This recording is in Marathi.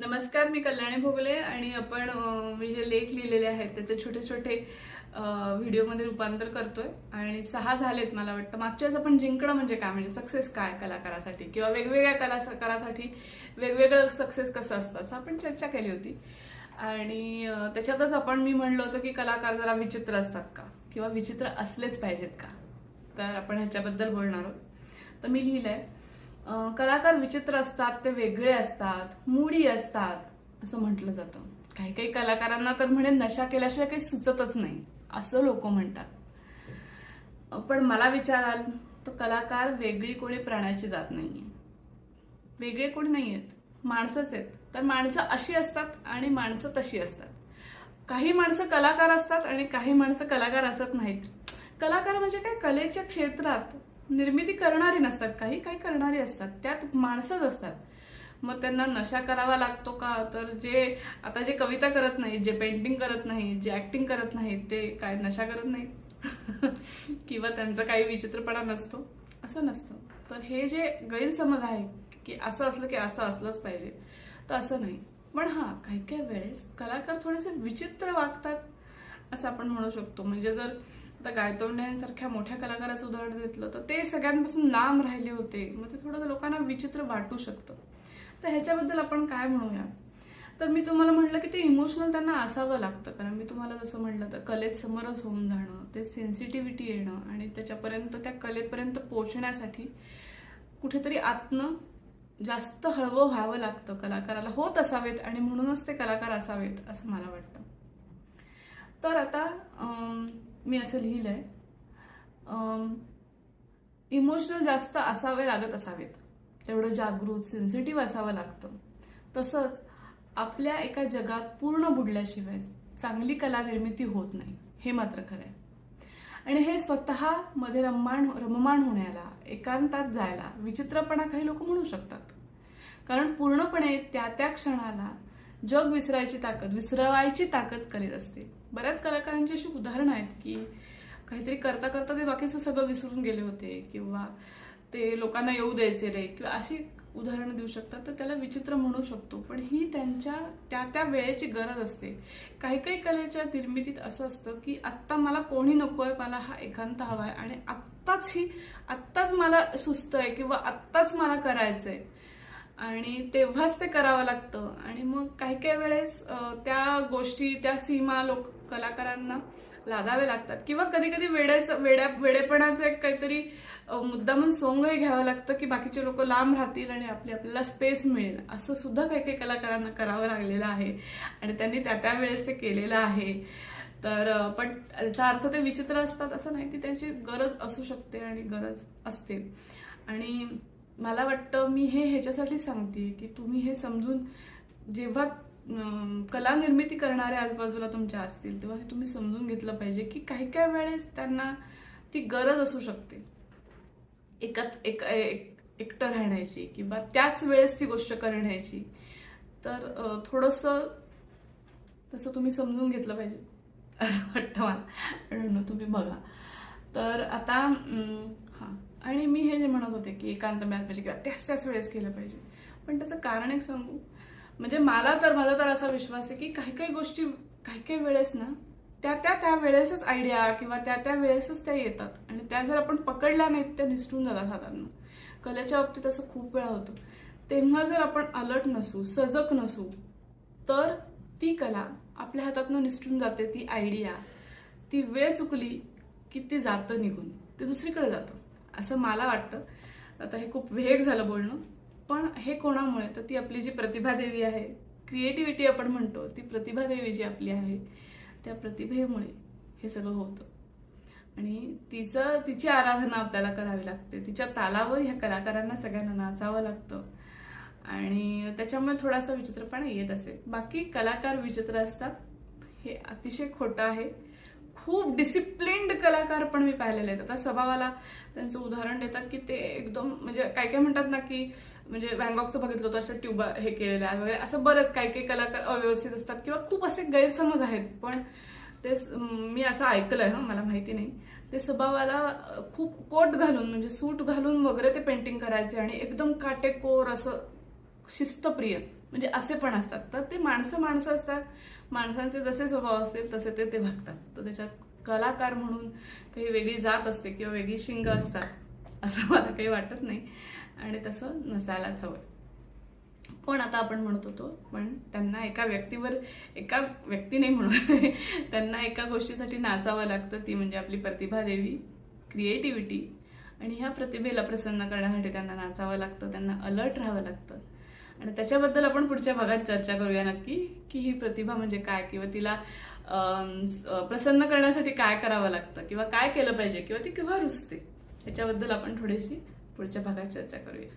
नमस्कार मी कल्याणी भोगले आणि आपण मी जे लेख लिहिलेले आहेत त्याचे छोटे छोटे व्हिडिओमध्ये रूपांतर करतोय. आणि सहा झालेत मला वाटतं. मागच्या वेळेस आपण जिंकणं म्हणजे काय? म्हणजे सक्सेस काय कलाकारासाठी? किंवा वेगवेगळ्या कलाकारासाठी वेगवेगळं सक्सेस कसं असतं? असं आपण चर्चा केली होती. आणि त्याच्यातच आपण मी म्हणलो होतं की कलाकार जरा विचित्र असतात का? किंवा विचित्र असलेच पाहिजेत का? तर आपण ह्याच्याबद्दल बोलणार आहोत. तर मी लिहिलंय कलाकार विचित्र असतात ते वेगळे असतात मुडी असतात असं म्हटलं जातं. काही काही कलाकारांना तर म्हणे नशा केल्याशिवाय काही सुचतच नाही असं लोक म्हणतात. पण मला विचाराल तर कलाकार वेगळी कोणी प्राण्याची जात नाहीये. वेगळे कोणी नाही आहेत माणसंच आहेत. तर माणसं अशी असतात आणि माणसं तशी असतात. काही माणसं कलाकार असतात आणि काही माणसं कलाकार असत नाहीत. कलाकार म्हणजे काय? कलेच्या क्षेत्रात निर्मिती करणारे नसतात काही काही करणारे असतात त्यात माणसंच असतात. मग त्यांना नशा करावा लागतो का? तर जे आता जे कविता करत नाहीत जे पेंटिंग करत नाहीत जे ऍक्टिंग करत नाहीत ते काय नशा करत नाहीत किंवा त्यांचा काही विचित्रपणा नसतो? असं नसतं. तर हे जे गैरसमज आहे की असं असलं की असं असलंच पाहिजे तर असं नाही. पण हा काही काही वेळेस कलाकार थोडेसे विचित्र वागतात असं आपण म्हणू शकतो. म्हणजे जर आता गायतोंड्यांसारख्या मोठ्या कलाकाराचं उदाहरण घेतलं तर ते सगळ्यांपासून लांब राहिले होते. मग ते थोडं लोकांना विचित्र वाटू शकतं. तर ह्याच्याबद्दल आपण काय म्हणूया? तर मी तुम्हाला म्हटलं की ते इमोशनल त्यांना असावं लागतं. कारण मी तुम्हाला जसं म्हटलं तर कलेत समरस होऊन जाणं ते सेन्सिटिव्हिटी येणं आणि त्याच्यापर्यंत त्या कलेपर्यंत पोचण्यासाठी कुठेतरी आतनं जास्त हळवं व्हावं लागतं. कलाकाराला होत असावेत आणि म्हणूनच ते कलाकार असावेत असं मला वाटतं. तर आता मी असं लिहिलंय. इमोशनल जास्त असावे लागत असावेत. तेवढं जागृत सेन्सिटिव्ह असावं लागतं. तसंच आपल्या एका जगात पूर्ण बुडल्याशिवाय चांगली कला निर्मिती होत नाही. हे मात्र खरं आहे. आणि हे स्वतः मध्ये रममाण रममाण होण्याला एकांतात जायला विचित्रपणा काही लोक म्हणू शकतात. कारण पूर्णपणे त्या त्या क्षणाला जग विसरायची ताकद विसरवायची ताकद करीत असते. बऱ्याच कलाकारांची अशी उदाहरणं आहेत की काहीतरी करता करता ते बाकीचं सगळं विसरून गेले होते किंवा ते लोकांना येऊ द्यायचे रे किंवा अशी उदाहरणं देऊ शकतात. तर त्याला विचित्र म्हणू शकतो. पण ही त्यांच्या त्या त्या वेळेची गरज असते. काही काही कलेच्या निर्मितीत असं असतं की आत्ता मला कोणी नको आहे मला हा एकांत हवा आहे आणि आत्ताच ही आत्ताच मला सुस्त आहे किंवा आत्ताच मला करायचं आहे आणि तेव्हाच ते करावं लागतं. आणि मग काही काही वेळेस त्या गोष्टी त्या सीमा लोक कलाकारांना लादावे लागतात. किंवा कधी कधी वेड्याचं वेड्या वेडेपणाचं एक काहीतरी मुद्दा मुद्दामून सोंगही घ्यावं लागतं की बाकीचे लोक लांब राहतील आणि आपली आपल्याला स्पेस मिळेल. असं सुद्धा काही काही कलाकारांना करावं लागलेलं आहे. आणि त्यांनी त्या त्या वेळेस ते केलेलं आहे. तर पण याचा अर्थ ते विचित्र असतात असं नाही ती त्यांची गरज असू शकते आणि गरज असते. आणि मला वाटतं मी हे ह्याच्यासाठी सांगते की तुम्ही हे समजून जेव्हा कला निर्मिती करणारे आजूबाजूला तुमच्या असतील तेव्हा हे तुम्ही समजून घेतलं पाहिजे की काही काही वेळेस त्यांना ती गरज असू शकते. एकात एक एक- एकटं राहण्याची किंवा त्याच वेळेस ती गोष्ट करण्याची. तर थोडंसं तसं तुम्ही समजून घेतलं पाहिजे असं वाटतं मला. तुम्ही बघा. तर आता हा हां. आणि मी हे जे म्हणत होते की एकांत मॅच पाहिजे किंवा त्याच त्याच वेळेस केलं पाहिजे. पण त्याचं कारण एक सांगू. म्हणजे मला तर माझा तर असा विश्वास आहे की काही काही गोष्टी काही काही वेळेस ना त्या त्या त्या वेळेसच आयडिया किंवा त्या त्या वेळेसच त्या येतात. आणि त्या जर आपण पकडल्या नाहीत त्या निसटून जातात हातांना कलेच्या बाबतीत असं खूप वेळा होतं. तेव्हा जर आपण अलर्ट नसू सजग नसू तर ती कला आपल्या हातातनं निसटून जाते ती आयडिया ती वेळ चुकली की ते जातं निघून. ते दुसरीकडे जातं. असं मला वाटतं. आता हे खूप वेग झालं बोलणं. पण हे कोणामुळे? तर ती आपली जी प्रतिभा देवी आहे क्रिएटिव्हिटी आपण म्हणतो ती प्रतिभा देवी जी आपली आहे त्या प्रतिभेमुळे हे सगळं होतं. आणि तिचं तिची आराधना आपल्याला करावी लागते. तिच्या तालावर ह्या कलाकारांना सगळ्यांना नाचावं लागतं. आणि त्याच्यामुळे थोडासा विचित्रपणा येत असेल. बाकी कलाकार विचित्र असतात हे अतिशय खोटं आहे. खूप डिसिप्लिन्ड कलाकार पण मी पाहिलेले आहेत. आता सभावाला त्यांचं उदाहरण देतात की ते एकदम म्हणजे काय काय म्हणतात ना की म्हणजे बँगॉकचं बघितलं होतं असं ट्यूब हे केलेलं आहे वगैरे. असं बरंच काही काही कलाकार अव्यवस्थित असतात किंवा खूप असे गैरसमज आहेत. पण ते मी असं ऐकलं आहे मला माहिती नाही. ते सभावाला खूप कोट घालून म्हणजे सूट घालून वगैरे ते पेंटिंग करायचे आणि एकदम काटेकोर असं शिस्तप्रिय. म्हणजे असे पण असतात. तर ते माणसं माणसं असतात. माणसांचे जसे स्वभाव असतील तसे ते ते भागतात तर त्याच्यात कलाकार म्हणून काही वेगळी जात असते किंवा वेगळी शिंग असतात असं मला काही वाटत नाही. आणि तसं नसायलाच हवं. पण आता आपण म्हणत होतो पण त्यांना एका व्यक्तीवर एका व्यक्ती नाही म्हणून त्यांना एका गोष्टीसाठी नाचावं लागतं. ती म्हणजे आपली प्रतिभा देवी क्रिएटिव्हिटी आणि ह्या प्रतिभेला प्रसन्न करण्यासाठी त्यांना नाचावं लागतं त्यांना अलर्ट राहावं लागतं. आणि त्याच्याबद्दल आपण पुढच्या भागात चर्चा करूया नक्की की ही प्रतिभा म्हणजे काय? किंवा तिला प्रसन्न करण्यासाठी काय करावं लागतं? किंवा काय केलं पाहिजे? किंवा ती केव्हा रुजते याच्याबद्दल आपण थोडीशी पुढच्या भागात चर्चा करूया.